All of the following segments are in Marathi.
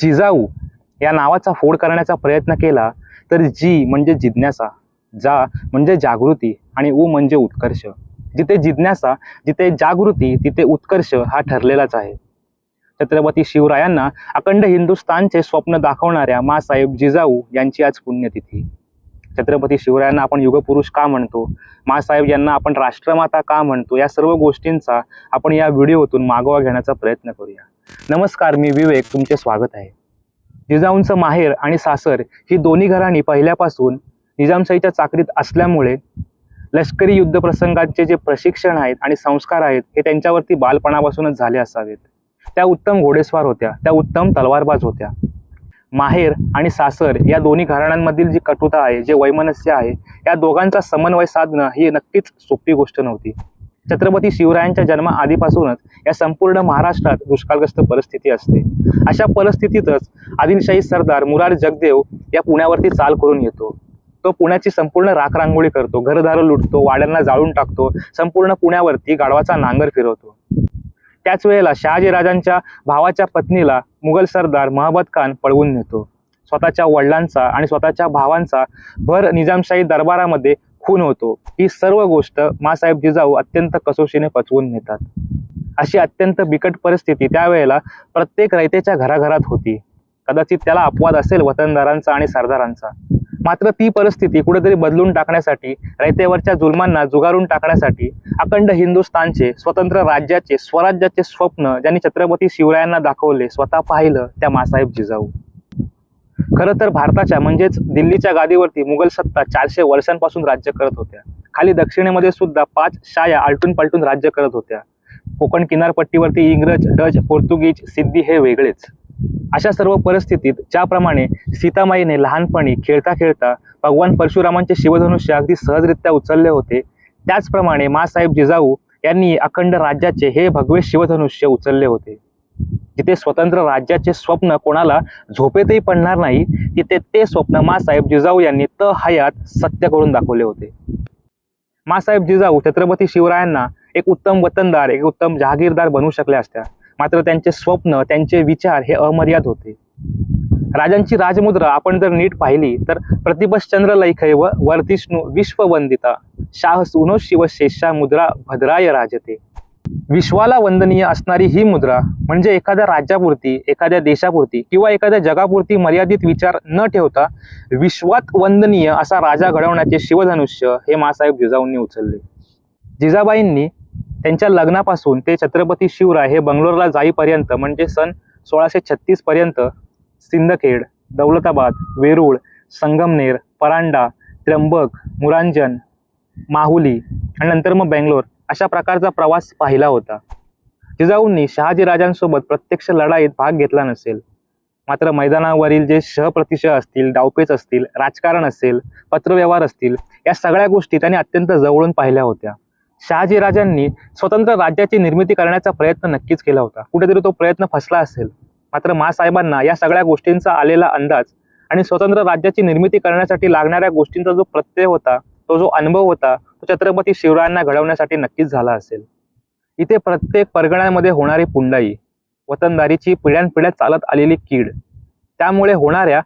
जिजाऊ या नावाचा फोड करण्याचा प्रयत्न केला तर जी म्हणजे जिज्ञासा जा म्हणजे जागृती आणि उ म्हणजे उत्कर्ष. जिथे जिज्ञासा जिथे जागृती तिथे उत्कर्ष हा ठरलेलाच आहे. छत्रपती शिवरायांना अखंड हिंदुस्थानचे स्वप्न दाखवणाऱ्या मासाहेब जिजाऊ यांची आज पुण्यतिथी. छत्रपती शिवरायांना आपण युगपुरुष का म्हणतो? मासाहेब यांना आपण राष्ट्रमाता का म्हणतो? या सर्व गोष्टींचा आपण या व्हिडिओतून मागोवा घेण्याचा प्रयत्न करूया. नमस्कार मी विवेक तुमचे स्वागत आहे. निजामचं माहेर आणि सासर ही दोन्ही घराणी पहिल्यापासून निजामशाहीच्या चाकरीत असल्यामुळे लष्करी युद्ध प्रसंगांचे जे प्रशिक्षण आहेत आणि संस्कार आहेत हे त्यांच्यावरती बालपणापासूनच झाले असावेत. त्या उत्तम घोडेस्वार होत्या त्या उत्तम तलवारबाज होत्या. माहेर आणि सासर या दोन्ही घराण्यांमधील जी कटुता आहे जे वैमनस्य आहे या दोघांचा समन्वय साधणं ही नक्कीच सोपी गोष्ट नव्हती. छत्रपती शिवरायांच्या जन्मा आधीपासूनच या संपूर्ण महाराष्ट्रात दुष्काळग्रस्त परिस्थिती असते. अशा परिस्थितीतच आदिलशाही सरदार मुरार जगदेव या पुण्यावरती चाल करून येतो. तो पुण्याची संपूर्ण राखरांगोळी करतो घरदारं लुटतो वाड्यांना जाळून टाकतो संपूर्ण पुण्यावरती गाढवाचा नांगर फिरवतो. त्याच वेळेला शहाजीराजांच्या भावाच्या पत्नीला मुघल सरदार महबत खान पळवून नेतो. स्वतःच्या वडिलांचा आणि स्वतःच्या भावांचा भर निजामशाही दरबारामध्ये खून होतो ही सर्व गोष्ट मासाहेब जिजाऊ अत्यंत कसोशीने पचवून नेतात. अशी अत्यंत बिकट परिस्थिती त्यावेळेला प्रत्येक रयतेच्या घराघरात होती. कदाचित त्याला अपवाद असेल वतनदारांचा आणि सरदारांचा. मात्र ती परिस्थिती कुठेतरी बदलून टाकण्यासाठी रयतेवरच्या जुलमांना जुगारून टाकण्यासाठी अखंड हिंदुस्थानचे स्वतंत्र राज्याचे स्वराज्याचे स्वप्न ज्यांनी छत्रपती शिवरायांना दाखवले स्वतः पाहिलं त्या मासाहेब जिजाऊ खरं तर भारताच्या म्हणजेच दिल्लीच्या गादीवरती मुघल सत्ता चारशे वर्षांपासून राज्य करत होत्या. खाली दक्षिणेमध्ये सुद्धा पाच शाया आलटून पालटून राज्य करत होत्या. कोकण किनारपट्टीवरती इंग्रज डच पोर्तुगीज सिद्धी हे वेगळेच. अशा सर्व परिस्थितीत ज्याप्रमाणे सीतामाईने लहानपणी खेळता खेळता भगवान परशुरामांचे शिवधनुष्य अगदी सहजरित्या उचलले होते त्याचप्रमाणे मासाहेब जिजाऊ यांनी अखंड राज्याचे हे भगवे शिवधनुष्य उचलले होते. जिथे स्वतंत्र राज्याचे स्वप्न कोणाला झोपेतही पडणार नाही तिथे ते स्वप्न मासाहेब जिजाऊ यांनी त हयात सत्य करून दाखवले होते. मासाहेब जिजाऊ छत्रपती शिवरायांना एक उत्तम वतनदार एक उत्तम जहागीरदार बनवू शकल्या असत्या. मात्र त्यांचे स्वप्न त्यांचे विचार हे अमर्याद होते. राजांची राजमुद्रा आपण जर नीट पाहिली तर प्रतिपश्चंद्र लैखैव वर्धिष्णू विश्ववंदिता शाह सुनो शिवशेषा मुद्रा भद्राय राजते. विश्वाला वंदनीय असणारी ही मुद्रा म्हणजे एखाद्या राज्यापुरती एखाद्या देशापुरती किंवा एखाद्या जगापुरती मर्यादित विचार न ठेवता विश्वात वंदनीय असा राजा घडवण्याचे शिवधनुष्य हे मासाहेब जिजाऊंनी उचलले. जिजाबाईंनी त्यांच्या लग्नापासून ते छत्रपती शिवराय हे बंगलोरला जाईपर्यंत म्हणजे सन सोळाशे छत्तीस पर्यंत सिंदखेड दौलताबाद वेरूळ संगमनेर परांडा त्र्यंबक मुरांजन माहुली आणि नंतर मग बेंगलोर अशा प्रकारचा प्रवास पाहिला होता. जिजाऊंनी शहाजीराजांसोबत प्रत्यक्ष लढाईत भाग घेतला नसेल. मात्र मैदानावरील जे शहप्रतिशय असतील डावपेच असतील राजकारण असेल पत्रव्यवहार असतील या सगळ्या गोष्टी त्यांनी अत्यंत जवळून पाहिल्या होत्या. शहाजीराजांनी स्वतंत्र राज्याची निर्मिती करण्याचा प्रयत्न नक्कीच केला होता. कुठेतरी तो प्रयत्न फसला असेल. मात्र मासाहेबांना या सगळ्या गोष्टींचा आलेला अंदाज आणि स्वतंत्र राज्याची निर्मिती करण्यासाठी लागणाऱ्या गोष्टींचा जो प्रत्यय होता तो जो अनुभव होता तो छत्रपती शिवरायांना घडवण्यासाठी नक्कीच झाला असेल. इथे प्रत्येक परगण्यामध्ये होणारी पुंडाई वतनदारीची पिढ्यानपिढ्या चालत आलेली कीड त्यामुळे होणाऱ्या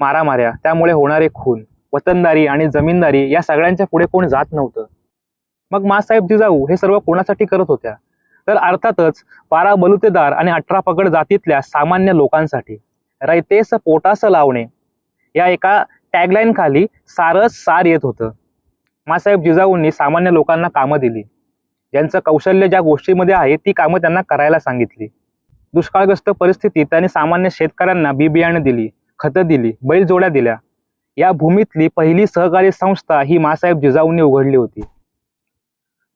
मारामाऱ्या त्यामुळे होणारे खून वतनदारी आणि जमीनदारी या सगळ्यांच्या पुढे कोण जात नव्हतं. मग मासाहेब जिजाऊ हे सर्व कोणासाठी करत होत्या? तर अर्थातच बारा बलुतेदार आणि अठरा पगड जातीतल्या सामान्य लोकांसाठी. रयतेस पोटास लावणे. या एका टॅगलाईन खाली सारस सार येत होतं. मासाहेब जिजाऊंनी सामान्य लोकांना कामं दिली. ज्यांचं कौशल्य ज्या गोष्टीमध्ये आहे ती कामं त्यांना करायला सांगितली. दुष्काळग्रस्त परिस्थितीत त्यांनी सामान्य शेतकऱ्यांना बी बियाणं दिली खतं दिली बैलजोड्या दिल्या. या भूमीतली पहिली सहकारी संस्था ही मासाहेब जिजाऊंनी उघडली होती.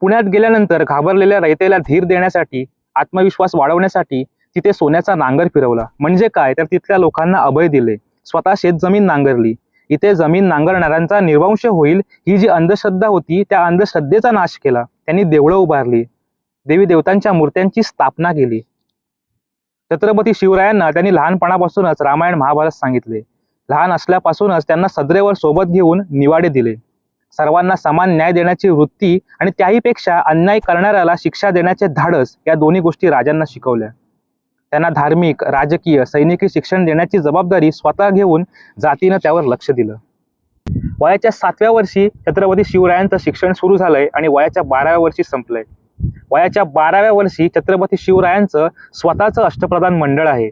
पुण्यात गेल्यानंतर घाबरलेल्या रयतेला धीर देण्यासाठी आत्मविश्वास वाढवण्यासाठी तिथे सोन्याचा नांगर फिरवला. म्हणजे काय? तर तिथल्या लोकांना अभय दिले. स्वतः शेतजमीन नांगरली. इथे जमीन नांगरणाऱ्यांचा निर्वंश होईल. ही जी अंधश्रद्धा होती त्या अंधश्रद्धेचा नाश केला. त्यांनी देवळं उभारली. देवी देवतांच्या मूर्त्यांची स्थापना केली. छत्रपती शिवरायांना त्यांनी लहानपणापासूनच रामायण महाभारत सांगितले. लहान असल्यापासूनच त्यांना सदरेवर सोबत घेऊन निवाडे दिले. सर्वांना समान न्याय देण्याची वृत्ती आणि त्याहीपेक्षा अन्याय करणाऱ्याला शिक्षा देण्याचे धाडस या दोन्ही गोष्टी राजांना शिकवल्या. त्यांना धार्मिक राजकीय सैनिकी शिक्षण देण्याची जबाबदारी स्वतः घेऊन जातीनं त्यावर लक्ष दिलं. वयाच्या सातव्या वर्षी छत्रपती शिवरायांचं शिक्षण सुरू झालंय आणि वयाच्या बाराव्या वर्षी संपलंय. वयाच्या बाराव्या वर्षी छत्रपती शिवरायांचं स्वतःचं अष्टप्रधान मंडळ आहे.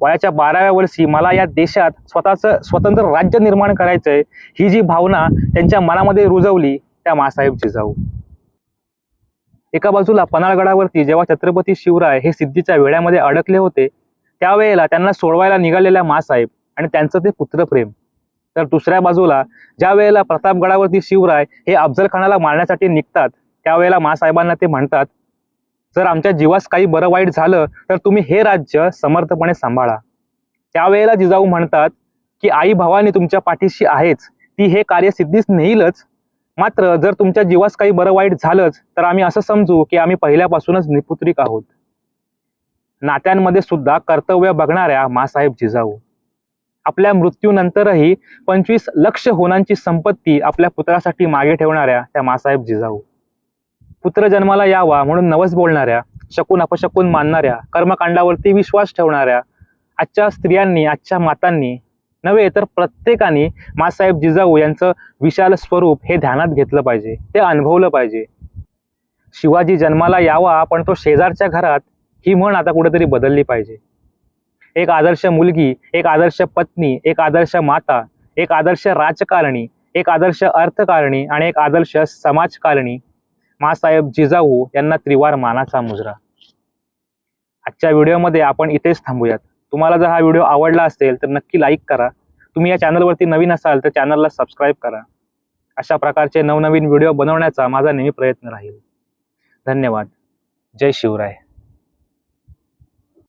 वयाच्या बाराव्या वर्षी मला या देशात स्वतःचं स्वतंत्र राज्य निर्माण करायचंय ही जी भावना त्यांच्या मनामध्ये रुजवली त्या मासाहेब जिजाऊ एका बाजूला पन्हाळगडावरती जेव्हा छत्रपती शिवराय हे सिद्धीच्या वेळ्यामध्ये अडकले होते त्यावेळेला त्यांना सोडवायला निघालेल्या मासाहेब आणि त्यांचं ते पुत्रप्रेम. तर दुसऱ्या बाजूला ज्या वेळेला प्रतापगडावरती शिवराय हे अफजलखानाला मारण्यासाठी निघतात त्यावेळेला मासाहेबांना ते म्हणतात जर आमच्या जीवास काही बरं वाईट झालं तर तुम्ही हे राज्य समर्थपणे सांभाळा. त्यावेळेला जिजाऊ म्हणतात की आई भावानी तुमच्या पाठीशी आहेच ती हे कार्य सिद्धीस नेईलच मात्र जर तुमच्या जीवास काही बरं वाईट झालंच तर आम्ही असं समजू की आम्ही पहिल्यापासूनच निपुत्रिक आहोत. नात्यांमध्ये सुद्धा कर्तव्य बघणाऱ्या मासाहेब जिजाऊ. आपल्या मृत्यूनंतरही पंचवीस लक्ष होनांची संपत्ती आपल्या पुत्रासाठी मागे ठेवणाऱ्या त्या मासाहेब जिजाऊ. पुत्र जन्माला यावा म्हणून नवस बोलणाऱ्या शकून अपशकून मानणाऱ्या कर्मकांडावरती विश्वास ठेवणाऱ्या आजच्या स्त्रियांनी आजच्या मातांनी नव्हे तर प्रत्येकाने मासाहेब जिजाऊ यांचं विशाल स्वरूप हे ध्यानात घेतलं पाहिजे ते अनुभवलं पाहिजे. शिवाजी जन्माला यावा पण तो शेजारच्या घरात ही म्हण आता कुठेतरी बदलली पाहिजे. एक आदर्श मुलगी एक आदर्श पत्नी एक आदर्श माता एक आदर्श राजकारणी एक आदर्श अर्थकारणी आणि एक आदर्श समाजकारणी मासाहेब जिजाऊ यांना त्रिवार मानाचा मुजरा. आजच्या व्हिडिओमध्ये आपण इथेच थांबूयात. तुम्हाला जर हा व्हिडिओ आवडला असेल तर नक्की लाईक करा. तुम्ही या चॅनलवरती नवीन असाल तर चॅनलला सबस्क्राईब करा. अशा प्रकारचे नवनवीन व्हिडिओ बनवण्याचा माझा नेहमी प्रयत्न राहील. धन्यवाद. जय शिवराय.